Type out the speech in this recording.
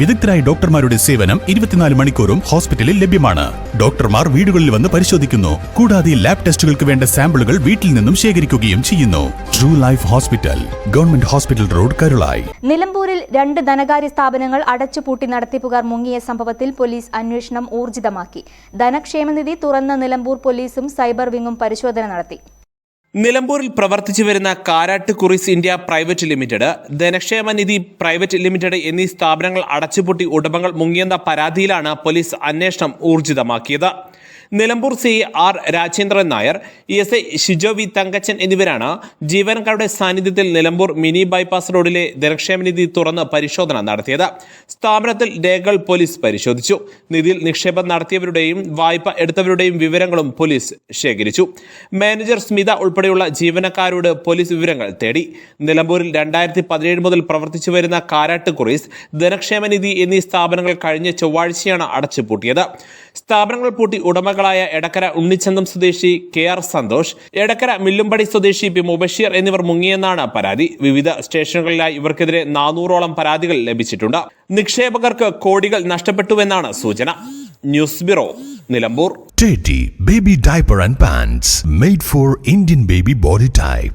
വിദഗ്ധരായ ഡോക്ടർമാരുടെ സേവനം ഇരുപത്തിനാല് മണിക്കൂറും ഹോസ്പിറ്റലിൽ ലഭ്യമാണ്. ഡോക്ടർമാർ വീടുകളിൽ വന്ന് പരിശോധിക്കുന്നു. കൂടാതെ ലാബ് ടെസ്റ്റുകൾക്ക് വേണ്ട സാമ്പിളുകൾ വീട്ടിൽ നിന്നും ശേഖരിക്കുകയും ചെയ്യുന്നു. True life hospital government hospital road Karulai നിലമ്പൂരിൽ രണ്ട് ധനകാര്യ സ്ഥാപനങ്ങൾ അടച്ചുപൂട്ടി നടത്തിപ്പുകാർ മുങ്ങിയ സംഭവത്തിൽ പോലീസ് അന്വേഷണം ഊർജിതമാക്കി. ധനക്ഷേമനിധി തുറന്ന നിലമ്പൂർ പോലീസും സൈബർ വിങ്ങും പരിശോധന നടത്തി. നിലമ്പൂരിൽ പ്രവർത്തിച്ചു വരുന്ന Karat Kuries India private limited Dhanakshema Nidhi private limited എന്നീ സ്ഥാപനങ്ങൾ അടച്ചുപൂട്ടി ഉടമകൾ മുങ്ങിയെന്ന പരാതിയിലാണ് പോലീസ് അന്വേഷണം ഊർജിതമാക്കിയത്. Nilambur C R Rajendran Nair S I Shijo V Thankachan എന്നിവരാണ് ജീവനക്കാരുടെ സാന്നിധ്യത്തിൽ നിലമ്പൂർ മിനി ബൈപ്പാസ് റോഡിലെ ധനക്ഷേമനിധി തുറന്ന് പരിശോധന നടത്തിയത്. സ്ഥാപനത്തിൽ രേഖകൾ പോലീസ് പരിശോധിച്ചു. നിധിയിൽ നിക്ഷേപം നടത്തിയവരുടെയും വായ്പ എടുത്തവരുടെയും വിവരങ്ങളും പോലീസ് ശേഖരിച്ചു. മാനേജർ സ്മിത ഉൾപ്പെടെയുള്ള ജീവനക്കാരോട് പോലീസ് വിവരങ്ങൾ തേടി. നിലമ്പൂരിൽ രണ്ടായിരത്തി പതിനേഴ് മുതൽ പ്രവർത്തിച്ചു വരുന്ന കാരാട്ട് കുറീസ് ധനക്ഷേമനിധി എന്നീ സ്ഥാപനങ്ങൾ കഴിഞ്ഞ ചൊവ്വാഴ്ചയാണ് അടച്ചുപൂട്ടിയത്. സ്ഥാപനങ്ങൾ പൂട്ടി ഉടമകളായ എടക്കര ഉണ്ണിച്ചന്തം സ്വദേശി കെ ആർ സന്തോഷ് എടക്കര മില്ലുംപടി സ്വദേശി പി മുബഷീർ എന്നിവർ മുങ്ങിയെന്നാണ് പരാതി. വിവിധ സ്റ്റേഷനുകളിലായി ഇവർക്കെതിരെ നാനൂറോളം പരാതികൾ ലഭിച്ചിട്ടുണ്ട്. നിക്ഷേപകർക്ക് കോടികൾ നഷ്ടപ്പെട്ടുവെന്നാണ് സൂചന. News bureau Nilambur. Baby diaper and pants made for Indian baby body type.